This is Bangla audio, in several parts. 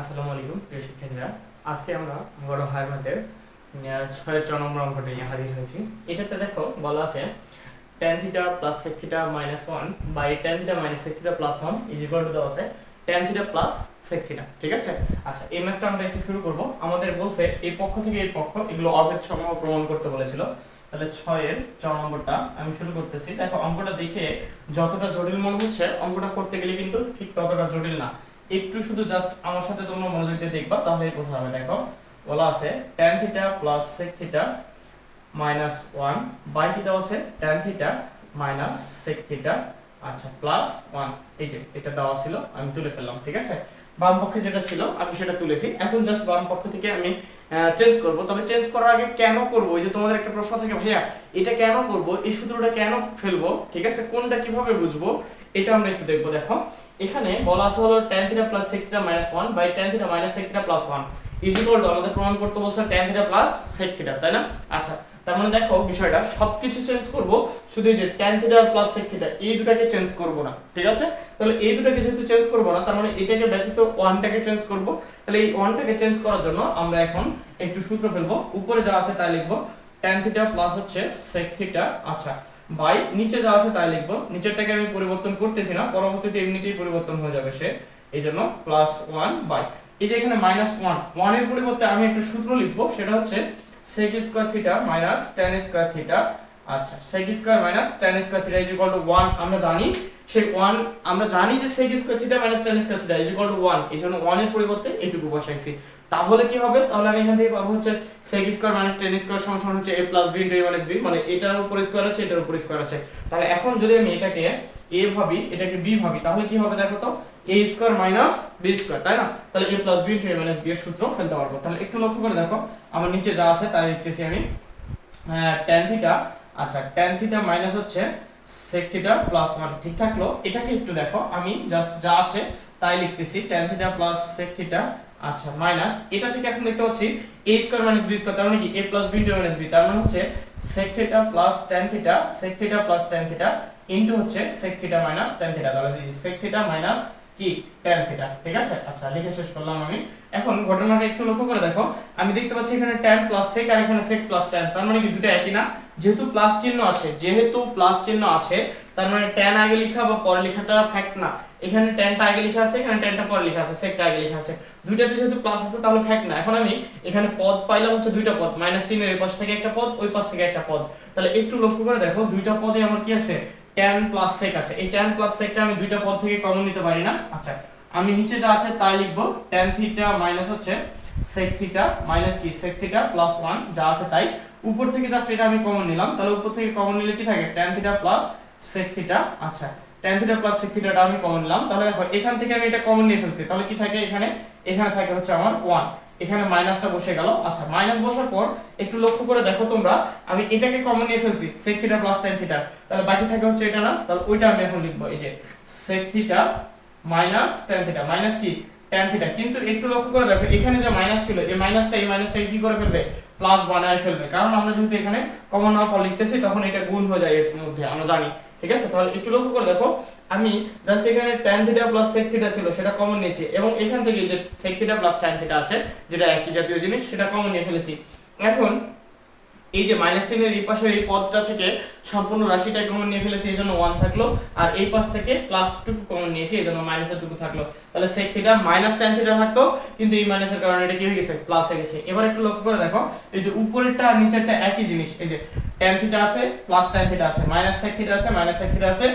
আসসালামু আলাইকুম, প্রিয় শিক্ষার্থীরা। আজকে আমরা বড় হায়ার ম্যাথের ছয়ের ছ নম্বর অঙ্কটা নিয়ে হাজির হয়েছি। এটাতে দেখো বলা আছে tan theta plus sec theta minus one by tan theta minus theta plus one is equal to দেওয়া আছে tan theta plus sec theta ঠিক আছে? আচ্ছা এই ম্যাথটা আমরা একটু শুরু করব। আমাদের বলছে, এই পক্ষ থেকে এই পক্ষ, এগুলো অবেদ সমূহ প্রমাণ করতে বলেছিল। তাহলে ছয়ের ছ নম্বরটা আমি শুরু করতেছি। দেখো, অঙ্কটা দেখে যতটা জটিল মনে হচ্ছে, অঙ্কটা করতে গেলে কিন্তু ঠিক ততটা জটিল না। একটু শুধু জাস্ট আমার সাথে তোমরা মনোযোগ দিয়ে দেখবা, তাহলেই বোঝা যাবে। দেখো, বলা আছে tan theta plus sec theta minus one by কি দেওয়া আছে tan theta minus sec theta আচ্ছা প্লাস ওয়ান এই যে, এটা দেওয়া ছিল, আমি তুলে ফেললাম, ঠিক আছে? বাম পক্ষে যেটা ছিল, আমি সেটা তুলেছি। এখন জাস্ট বাম পক্ষ থেকে আমি চেঞ্জ করব। তবে চেঞ্জ করার আগে কেন করব? ওই যে তোমাদের একটা প্রশ্ন থাকে, ভাইয়া, এটা কেন করব? এই সূত্রটা কেন ফেলব? ঠিক আছে? কোনটা কীভাবে বুঝব? এটা আমরা একটু দেখব, দেখো। এখানে বলা আছে হলো tan theta plus sec theta minus 1 by tan theta minus sec theta plus 1 is equal to আমাদের প্রমাণ করতে বলছে tan theta plus sec theta তাই না? আচ্ছা তার মানে দেখো বিষয়টা, সবকিছু চেঞ্জ করব, শুধু যে tan theta plus sec theta এই দুটাকে চেঞ্জ করব না, ঠিক আছে? তাহলে এই দুটাকে যেহেতু চেঞ্জ করব না, তার মানে এটাকে ব্যতীত ওয়ানটাকে চেঞ্জ করব। তাহলে এই ওয়ানটাকে চেঞ্জ করার জন্য আমরা এখন একটু সূত্র ফেলব, উপরে যা আছে তাই লিখব tan থিটা প্লাস হচ্ছে sec থিটা আচ্ছা বাই নিচে যা আছে তাই লিখব, নিচেরটাকে আমি পরিবর্তন করতেছি না, পরবর্তীতে এমনিতেই পরিবর্তন হয়ে যাবে সে, এই জন্য প্লাস ওয়ান বাই এই যে এখানে মাইনাস ওয়ান ওয়ানের পরিবর্তে আমি একটা সূত্র লিখব, সেটা হচ্ছে sec square theta minus tan square theta আচ্ছা sec square minus tan square theta is equal to 1 আমরা জানি, সেই 1 আমরা জানি যে sec square theta minus tan square theta is equal to 1 এই জন্য 1 এর পরিবর্তে এটুকু বসাইছি। তাহলে কি হবে? তাহলে আমি এখান থেকে পাবো হচ্ছে sec square minus tan square সমান সমান হচ্ছে a plus b into a minus b মানে এটার উপর স্কয়ার আছে, এটার উপর স্কয়ার আছে। তাহলে এখন যদি আমি এটাকে a ভাবি, এটাকে b ভাবি, তাহলে কি হবে দেখো তো? A square minus b square তাই না? তাহলে a plus b into minus b এর সূত্র ফেলতে পারব। তাহলে একটু লক্ষ্য করে দেখো, আমার নিচে যা আছে তাই লিখতেছি আমি। tan থিটা আচ্ছা tan থিটা মাইনাস হচ্ছে sec থিটা প্লাস 1 ঠিক থাকল? এটাকে একটু দেখো, আমি জাস্ট যা আছে তাই লিখতেছি, tan theta plus sec theta আচ্ছা মাইনাস এটা থেকে এখন দেখতে পাচ্ছি a square minus b square তার মানে কি? a plus b into minus b, তার মানে হচ্ছে sec theta plus tan theta sec theta plus tan theta into হচ্ছে sec theta minus tan theta তাহলে sec থিটা মাইনাস কি? tan থিটা ঠিক আছে? আচ্ছা লিখে শেষ করলাম আমি। এখন ঘটনাটা একটু লক্ষ্য করে দেখো। আমি দেখতে পাচ্ছি এখানে tan sec আর এখানে sec tan, তার মানে কি দুটো একই না? যেহেতু প্লাস চিহ্ন আছে, যেহেতু প্লাস চিহ্ন আছে, তার মানে tan আগে লেখা বা পরে লেখাটা ফ্যাক্ট না। এখানে ট্যানটা আগে লেখা আছে, এখানে ট্যানটা পরে লেখা আছে সেকটা আগে লেখা আছে। দুইটাতে যেহেতু প্লাস আছে, তাহলে ফ্যাক্ট না। এখন আমি এখানে পদ পাইলাম হচ্ছে দুইটা পদ। মাইনাস চিহ্নের এই পাশ থেকে একটা পদ, ওই পাশ থেকে একটা পদ। তাহলে একটু লক্ষ্য করে দেখো, দুইটা পদে আমার কি আছে? ট্যান প্লাস সেক আছে। এই ট্যান প্লাস সেকটা আমি দুইটা পদ থেকে কমন নিতে পারি না। আচ্ছা আমি নিচে যা আছে তাই লিখব। ট্যান থিটা মাইনাস হচ্ছে সেক থিটা মাইনাস কি? সেক থিটা প্লাস ওয়ান যা আছে তাই। উপর থেকে জাস্ট এটা আমি কমন নিলাম। তাহলে উপর থেকে কমন নিলে কি থাকে? Tan theta plus sec theta আচ্ছা tan থিটা প্লাস sec থিটাটা আমি কমন নিলাম। তাহলে দেখো এখান থেকে আমি এটা কমন নিয়ে ফেলছি। তাহলে কি থাকে এখানে? এখানে থাকে হচ্ছে আমার 1 এখানে মাইনাসটা বসে গেল। আচ্ছা মাইনাস বসার পর একটু লক্ষ্য করে দেখো তোমরা, আমি এটাকে কমন নিয়ে ফেলছি, sec theta plus tan theta তাহলে বাকি থাকে হচ্ছে এটা না? তাহলে ওইটা আমি এখন লিখব, এই যে sec theta minus tan theta minus কি? tan থিটা কিন্তু একটু লক্ষ্য করে দেখো, এখানে যে মাইনাস ছিল, এই মাইনাসটা এই মাইনাসটা কি করে ফেলবে? প্লাস বানায় ফেলবে। কারণ আমরা যেহেতু এখানে কমন না পর লিখতেছি, তখন এটা গুণ হয়ে যায় এর মধ্যে, আমরা জানি। ঠিক আছে? তাহলে একটু লক্ষ্য করে দেখো, আমি জাস্ট এখানে tan theta plus sec theta ছিল, সেটা কমন নিয়েছি। এবং এখান থেকে যে sec theta plus tan theta আছে, যেটা একই জাতীয় জিনিস, সেটা কমন নিয়ে ফেলেছি। এখন, এই যে মাইনাস চিহ্নের এই পাশের এই পদটা থেকে সম্পূর্ণ রাশিটা কমন নিয়ে ফেলেছি, এই জন্য ওয়ান থাকল। আর এই পাশ থেকে প্লাস টুকু কমন নিয়েছি, এই জন্য মাইনাসের টুকু থাকল। তাহলে sec theta minus tan theta থাকতো, কিন্তু এই মাইনাসের কারণে এটা কি হয়ে গেছে? প্লাস হয়ে গেছে। এবার একটু লক্ষ্য করে দেখো, এই যে উপরেরটা আর নিচেরটা একই জিনিস। এই যে tan থিটা আছে প্লাস tan থিটা আছে মাইনাস sec থিটা আছে মাইনাস sec থিটা আছে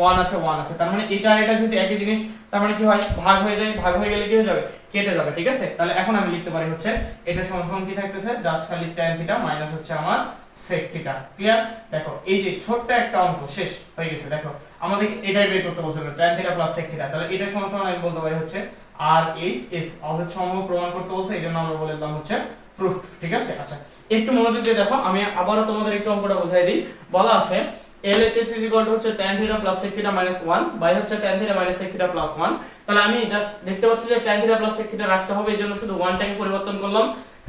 ওয়ান আছে ওয়ান আছে। তার মানে এটা আর এটা যদি একই জিনিস, তার মানে কি হয়? ভাগ হয়ে যায়, ভাগ হয়ে গেলে কি হয়ে যাবে? কেটে যাবে, ঠিক আছে? তাহলে এখন আমি লিখতে পারি হচ্ছে, এটা সমান কি থাকতেছে? জাস্ট খালি tan থিটা মাইনাস হচ্ছে আমার sec থিটা ক্লিয়ার দেখো, এই যে ছোট্ট একটা অঙ্ক, শেষ, হয়ে গেছে, দেখো। আমাদের এটাই বের করতে বলছিল tan theta plus sec theta তাহলে এটা সমান সমান আমি বলতে পারি হচ্ছে আর এইচ এস সম্ভব প্রমাণ করতে বলছে এই জন্য আমরা বলে দিলাম হচ্ছে প্রুফ ঠিক আছে? আচ্ছা একটু মনোযোগ দিয়ে দেখো, আমি আবারও তোমাদের একটু অঙ্কটা বোঝাই দিই। বলা আছে LHS is equal to হচ্ছে tan theta plus sec theta minus 1 by হচ্ছে tan theta minus sec theta plus 1 তাহলে আমি জাস্ট দেখতে পাচ্ছি যে tan theta plus sec theta রাখতে হবে, এই জন্য শুধু 1 টাকে পরিবর্তন করলাম।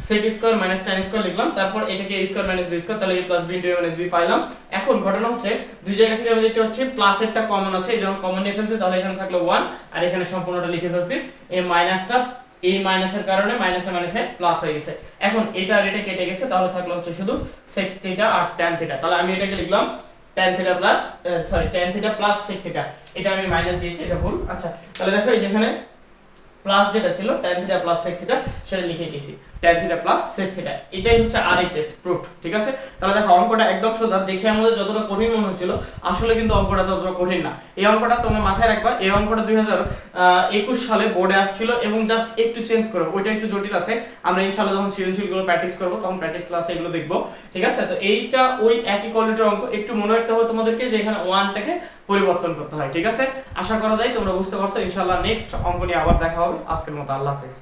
sec square minus tan square লিখলাম, তারপর এটাকে a square minus b square তাহলে a plus b into a minus b পাইলাম। এখন ঘটনা হচ্ছে, দুই জায়গা থেকে আমি দেখতে পাচ্ছি প্লাস এরটা কমন আছে, এই জন্য কমন ফেলছি তাহলে এখানে থাকল 1 আর এখানে সম্পূর্ণটা লিখে ফেলছি, এই মাইনাসটা এই মাইনাসের কারণে মাইনাসে মাইনাসে প্লাস হয়ে গেছে। এখন এটা রেটে কেটে গেছে, তাহলে থাকল হচ্ছে শুধু sec থিটা আর tan থিটা তাহলে আমি এটাকে লিখলাম tan theta plus sorry tan theta plus sec theta এটা আমি মাইনাস দিয়েছি, এটা ভুল। আচ্ছা তাহলে দেখো এই যেখানে প্লাস যেটা ছিল, tan theta plus sec theta সেটা লিখে দিয়েছি। Tan sec এটাই হচ্ছে আরএইচএস প্রুফ ঠিক আছে? তাহলে দেখো, অঙ্কটা একদম সোজা। দেখে আমাদের যতটা কঠিন মনে হচ্ছিল, আসলে কিন্তু অঙ্কটা ততটা কঠিন না। এই অঙ্কটা তোমরা মাথায় রাখবা, এই অঙ্কটা সালে বোর্ডে আসছিল এবং জাস্ট একটু চেঞ্জ করো। ওইটা একটু জটিল আছে। আমরা ইনশাল্লাহ যখন সৃজনশীলগুলো প্র্যাকটিস করব, তখন প্র্যাকটিস ক্লাসে এগুলো দেখব, ঠিক আছে? তো এইটা ওই একই কোয়ালিটির অঙ্ক। একটু মনে রাখতে হবে তোমাদেরকে যে এখানে পরিবর্তন করতে হয়, ঠিক আছে? আশা করা যায় তোমরা বুঝতে পারছ। ইনশাল্লাহ নেক্সট অঙ্ক নিয়ে আবার দেখা হবে। আজকের মতো আল্লাহ হাফেজ।